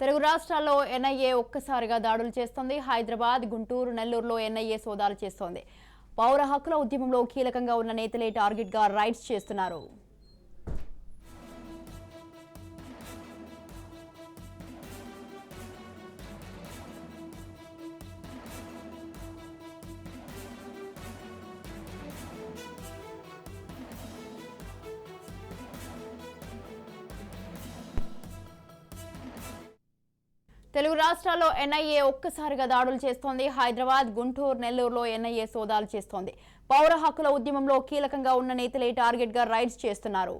తెలుగు రాష్ట్రాల్లో ఎన్ఐఏ ఒక్కసారిగా దాడులు చేస్తోంది. హైదరాబాద్ గుంటూరు నెల్లూరులో ఎన్ఐఏ సోదాలు చేస్తోంది. పౌర హక్కుల ఉద్యమంలో కీలకంగా ఉన్న నేతలే టార్గెట్గా రైడ్స్ చేస్తున్నారు. తెలుగు రాష్ట్రాల్లో ఎన్ఐఏ ఒక్కసారిగా దాడులు చేస్తోంది. హైదరాబాద్ గుంటూరు నెల్లూరులో ఎన్ఐఏ సోదాలు చేస్తోంది. పౌర హక్కుల ఉద్యమంలో కీలకంగా ఉన్న నేతలే టార్గెట్గా రైడ్స్ చేస్తున్నారు.